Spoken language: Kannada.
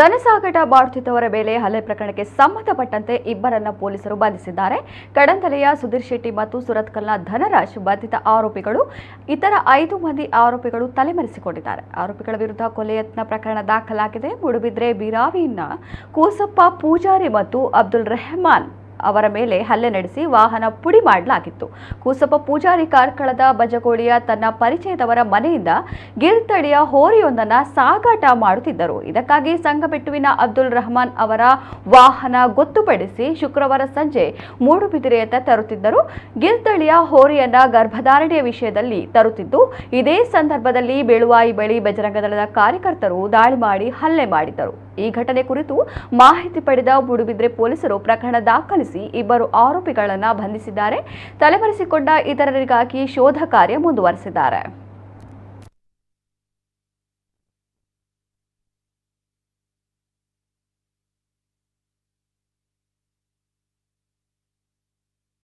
ಧನಸಾಗಟ ಮಾಡುತ್ತಿದ್ದವರ ಮೇಲೆ ಹಲ್ಲೆ ಪ್ರಕರಣಕ್ಕೆ ಸಂಬಂಧಪಟ್ಟಂತೆ ಇಬ್ಬರನ್ನ ಪೊಲೀಸರು ಬಂಧಿಸಿದ್ದಾರೆ. ಕಡಂದಲೆಯ ಸುಧೀರ್ ಶೆಟ್ಟಿ ಮತ್ತು ಸುರತ್ಕಲ್ನ ಧನರಾಜ್ ಬಂಧಿತ ಆರೋಪಿಗಳು, ಇತರ ಐದು ಮಂದಿ ಆರೋಪಿಗಳು ತಲೆಮರೆಸಿಕೊಂಡಿದ್ದಾರೆ. ಆರೋಪಿಗಳ ವಿರುದ್ಧ ಕೊಲೆ ಯತ್ನ ಪ್ರಕರಣ ದಾಖಲಾಗಿದೆ. ಮೂಡುಬಿದ್ರೆ, ಬಿರಾವಿನ ಕೂಸಪ್ಪ ಪೂಜಾರಿ ಮತ್ತು ಅಬ್ದುಲ್ ರೆಹಮಾನ್ ಅವರ ಮೇಲೆ ಹಲ್ಲೆ ನಡೆಸಿ ವಾಹನ ಪುಡಿ ಮಾಡಲಾಗಿತ್ತು. ಕೂಸಪ್ಪ ಪೂಜಾರಿ ಕಾರ್ಕಳದ ಬಜಗೋಳಿಯ ತನ್ನ ಪರಿಚಯದವರ ಮನೆಯಿಂದ ಗಿರ್ತಳಿಯ ಹೋರಿಯೊಂದನ್ನು ಸಾಗಾಟ ಮಾಡುತ್ತಿದ್ದರು. ಇದಕ್ಕಾಗಿ ಸಂಘಬೆಟ್ಟುವಿನ ಅಬ್ದುಲ್ ರಹಮಾನ್ ಅವರ ವಾಹನ ಗೊತ್ತುಪಡಿಸಿ ಶುಕ್ರವಾರ ಸಂಜೆ ಮೂಡುಬಿದಿರೆಯತ್ತ ತರುತ್ತಿದ್ದರು. ಗಿರ್ತಳಿಯ ಹೋರಿಯನ್ನ ಗರ್ಭಧಾರಣೆಯ ವಿಷಯದಲ್ಲಿ ತರುತ್ತಿದ್ದು, ಇದೇ ಸಂದರ್ಭದಲ್ಲಿ ಬೇಳುವಾಯಿ ಬಳಿ ಬಜರಂಗದಳದ ಕಾರ್ಯಕರ್ತರು ದಾಳಿ ಮಾಡಿ ಹಲ್ಲೆ ಮಾಡಿದ್ದರು. ಈ ಘಟನೆ ಕುರಿತು ಮಾಹಿತಿ ಪಡೆದ ಮೂಡುಬಿದ್ರೆ ಪೊಲೀಸರು ಪ್ರಕರಣ ದಾಖಲಿಸಿ ಇಬ್ಬರು ಆರೋಪಿಗಳನ್ನು ಬಂಧಿಸಿದ್ದಾರೆ. ತಲೆಮರೆಸಿಕೊಂಡ ಇತರರಿಗಾಗಿ ಶೋಧ ಕಾರ್ಯ ಮುಂದುವರೆಸಿದ್ದಾರೆ.